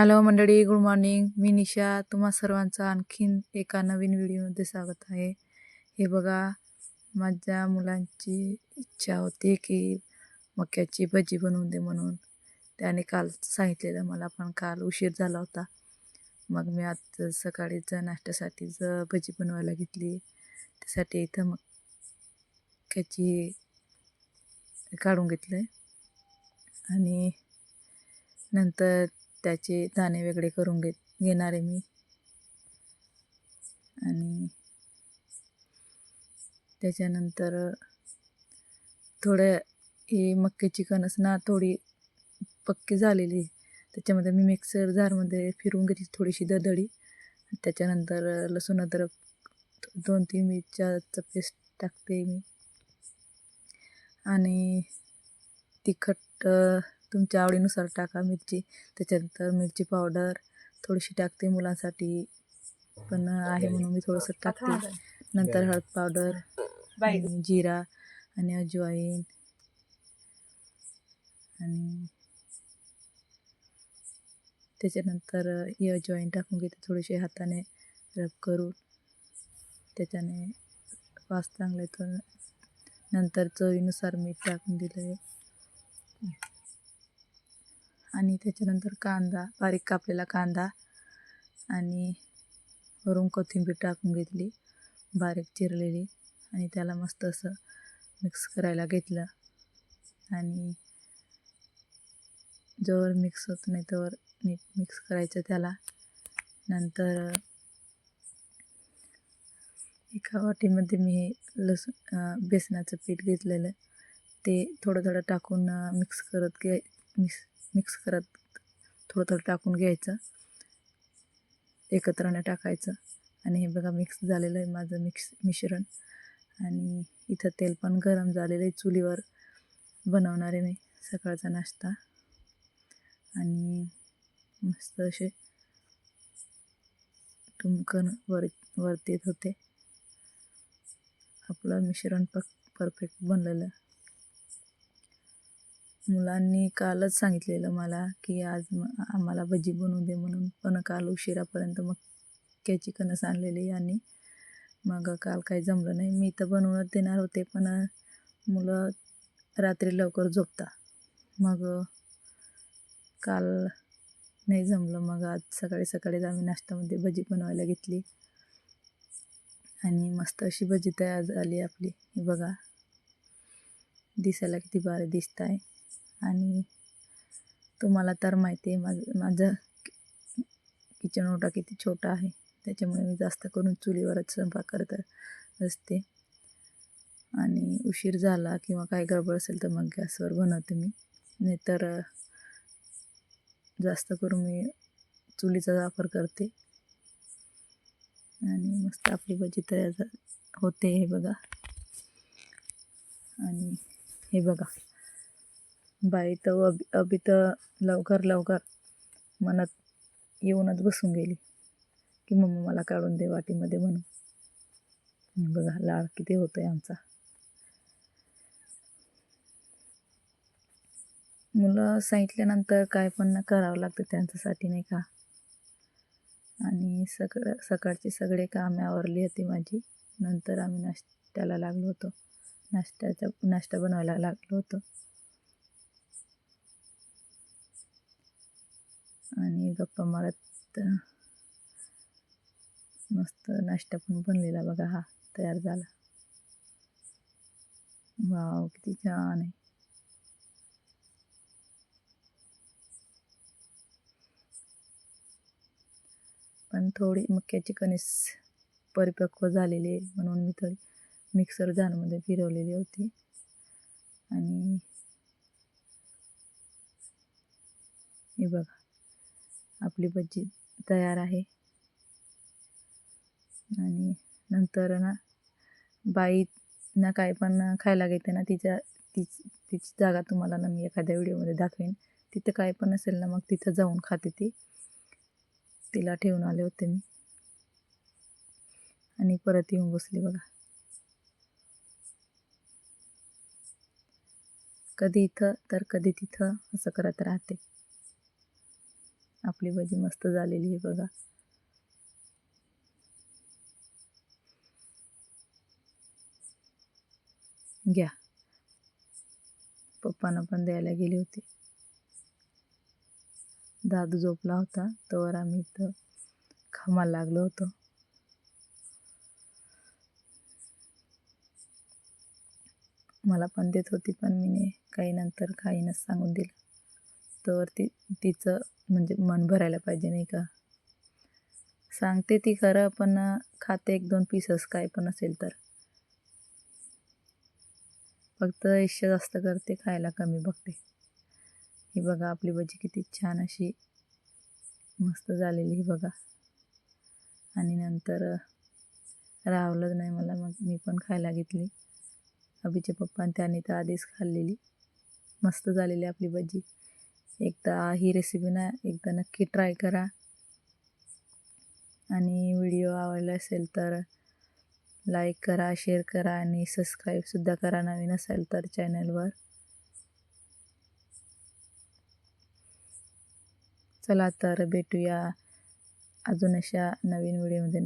Hello मंडळी. Good morning मी निशा. तुम्हा सर्वांचं आणखीन एका नवीन व्हिडिओमध्ये स्वागत आहे. हे बघा माझ्या मुलांची इच्छा होती की मक्याची भजी बनवून दे म्हणून. त्याने काल सांगितलेलं मला पण काल उशीर झाला होता. मग मी आज सकाळीच नाश्त्यासाठीच भजी बनवायला घेतली. त्यासाठी इथं मक्याची काढून घेतलं आहे आणि नंतर त्याचे दाणे वेगळे करून घेत घेणार आहे मी. आणि त्याच्यानंतर थोडं हे मक्याची कणस ना थोडी पक्की झालेली त्याच्यामध्ये मी मिक्सर जारमध्ये फिरून घेतली थोडीशी ददडी. त्याच्यानंतर लसूण अद्रक दोन तीन मिरच्याचं पेस्ट टाकते मी. आणि तिखट तुमच्या आवडीनुसार टाका मिरची. त्याच्यानंतर मिरची पावडर थोडीशी टाकते मुलांसाठी. पण आहे म्हणून मी थोडंसं टाकते. नंतर हळद पावडर जिरा आणि अजवाईन आणि त्याच्यानंतर ही अजवाईन टाकून घेते थोडीशी हाताने रब करून. त्याच्याने वास चांगला येतो. नंतर चवीनुसार मीठ टाकून दिलं आहे आणि त्याच्यानंतर कांदा बारीक कापलेला कांदा आणि वरून कोथिंबीर टाकून घेतली बारीक चिरलेली आणि त्याला मस्त असं मिक्स करायला घेतलं आणि जोवर मिक्स होत नाही तोवर नीट मिक्स करायचं त्याला. नंतर एका वाटीमध्ये मी हे लसूण बेसनाचं पीठ घेतलेलं ते थोडं थोडं टाकून मिक्स करत घे मिक्स मिक्स करत थोडं थोडं टाकून घ्यायचं. एकत्र टाकायचं. आणि हे बघा मिक्स झालेलं आहे माझं मिक्स मिश्रण. आणि इथं तेल पण गरम झालेलं आहे चुलीवर बनवणार आहे मी सकाळचा नाश्ता. आणि मस्त असे टुमकन वर वरती येत होते. आपलं मिश्रण पक परफेक्ट बनलेलं. मुलांनी कालच सांगितलेलं मला की आज आम्हाला भजी बनवून दे म्हणून. पण काल उशिरापर्यंत मक्याची कणस आणलेली आणि मग काल काही जमलं नाही. मी तर बनवूनच देणार होते पण मुलं रात्री लवकर झोपता. मग काल नाही जमलं. मग आज सकाळी सकाळीच आम्ही नाश्त्यामध्ये भजी बनवायला घेतली. आणि मस्त अशी भजी तयार झाली आपली. हे बघा. दिसायला किती भारी दिसत आहे आणि तुम्हाला तर माहिती आहे माझं माझं किचन ओटा किती छोटा आहे. त्याच्यामुळे मी जास्त करून चुलीवरच स्वयंपाक करत असते. आणि उशीर झाला किंवा काय गडबड असेल तर मग गॅसवर बनवते मी. नाहीतर जास्त करून मी चुलीचा वापर करते. आणि मस्त आपली भजी तयार होते हे बघा. आणि हे बघा. बाई तर अबी अबी तर लवकर लवकर मनात येऊनच बसून गेली. की मम्मा मला काढून दे वाटीमध्ये म्हणून. बघा लाड किती होतो आहे आमचा. मुलं सांगितल्यानंतर काय पण करावं लागतं त्यांच्यासाठी नाही का? आणि सगळं सकाळची सगळे कामे आवरली होती माझी. नंतर आम्ही नाश्त्याला लागलो होतो. नाश्त्याचा नाश्ता बनवायला लागलो होतो. आणि गप्पा मारत मस्त नाश्ता पण बनलेला बघा हा तयार झाला. वाव किती छान आहे. पण थोडी मक्याची कणीस परिपक्व झालेली आहे म्हणून मी थोडी मिक्सर झाडमध्ये फिरवलेली होती. आणि हे बघा. आपली भजी तयार आहे. आणि नंतर ना बाई ना काय पण खायला घेते ना तिच्या तिच तिची जागा तुम्हाला ना मी एखाद्या व्हिडिओमध्ये दाखवेन. तिथं काय पण असेल ना मग तिथं जाऊन खाते ती. तिला ठेवून आले होते मी. आणि परत येऊन बसली बघा. कधी इथं तर कधी तिथं असं करत राहते. आपली भजी मस्त झालेली आहे बघा. घ्या. पप्पांना पण द्यायला गेले होते. दादू झोपला होता तोवर आम्ही इथं खामाला लागलो होतो. मला पण देत होती पण मी काही नंतर खाईनच सांगून दिलं. तर ती तिचं म्हणजे मन भरायला पाहिजे नाही का? सांगते ती खरं पण खाते एक दोन पीसच काय पण असेल तर. फक्त इश्य जास्त करते खायला कमी बघते. ही बघा आपली भजी किती छान अशी मस्त झालेली ही बघा. आणि नंतर रावलंच नाही मला मग मी पण खायला घेतली. अभिचे पप्पा आणि त्याने तर आधीच खाल्लेली. मस्त झालेली आपली भजी. एकदा ही रेसिपी ना एकदा नक्की ट्राय करा. आणि व्हिडिओ आवडला असेल तर लाईक करा शेअर करा आणि सबस्क्राईबसुद्धा करा नवीन असेल तर चॅनलवर चला तर भेटूया अजून अशा नवीन व्हिडिओमध्ये